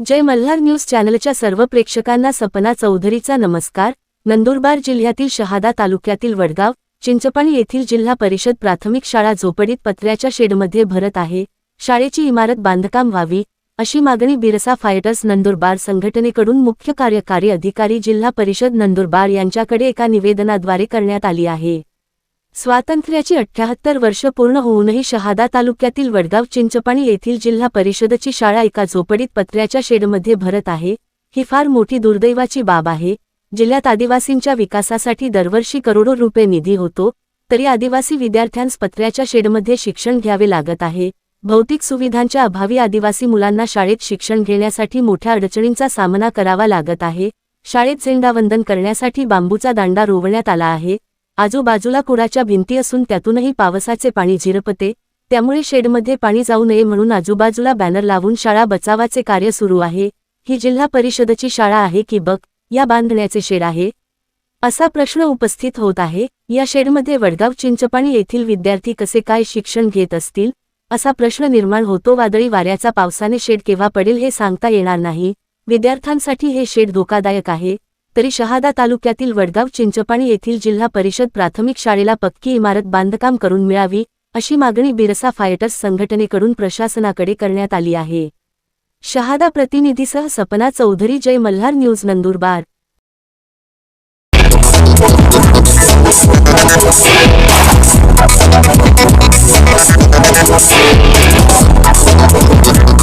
जय Malhar news चॅनलच्या सर्व प्रेक्षकांना सपना चौधरीचा नमस्कार. नंदुरबार जिल्ह्यातील शहादा तालुक्यातील वडगाव चिंचपाणी येथील जिल्हा परिषद प्राथमिक शाळा झोपडीत पत्र्याच्या शेडमध्ये भरत आहे. शाळेची इमारत बांधकाम व्हावी अशी मागणी बिरसा फायटर्स नंदुरबार संघटनेकडून मुख्य कार्यकारी अधिकारी जिल्हा परिषद नंदुरबार यांच्याकडे एका निवेदनाद्वारे करण्यात आली आहे. स्वातंत्र्याची अठ्ठ्याहत्तर वर्ष पूर्ण होऊनही शहादा तालुक्यातील वडगाव चिंचपाणी येथील जिल्हा परिषदची शाळा एका झोपडीत पत्र्याच्या शेडमध्ये भरत आहे. ही फार मोठी दुर्दैवाची बाब आहे. जिल्ह्यात आदिवासींच्या विकासासाठी दरवर्षी करोडो रुपये निधी होतो तरी आदिवासी विद्यार्थ्यांस पत्र्याच्या शेडमध्ये शिक्षण घ्यावे लागत आहे. भौतिक सुविधांच्या अभावी आदिवासी मुलांना शाळेत शिक्षण घेण्यासाठी मोठ्या अडचणींचा सामना करावा लागत आहे. शाळेत झेंडावंदन करण्यासाठी बांबूचा दांडा रोवण्यात आला आहे. आजूबाजूला कुडाच्या भिंती असून त्यातूनही पावसाचे पाणी झिरपते त्यामुळे शेडमध्ये पाणी जाऊ नये म्हणून आजूबाजूला बॅनर लावून शाळा बचावाचे कार्य सुरू आहे. ही जिल्हा परिषदची शाळा आहे की बक या बांधण्याचे शेड आहे? असा प्रश्न उपस्थित होत आहे. या शेडमध्ये वडगाव चिंचपाणी येथील विद्यार्थी कसे काय शिक्षण घेत असतील? असा प्रश्न निर्माण होतो. वादळी वाऱ्याचा पावसाने शेड केव्हा पडेल हे सांगता येणार नाही. विद्यार्थ्यांसाठी हे शेड धोकादायक आहे. तरी शहादा तालुक्यातील वडगाव चिंचपाणी येथील जिल्हा परिषद प्राथमिक शाळेला पक्की इमारत बांधकाम करून मिळावी अशी मागणी बिरसा फायटर्स संघटनेकडून प्रशासनाकडे करण्यात आली आहे. शहादा प्रतिनिधीसह सपना चौधरी जय मल्हार न्यूज नंदुरबार.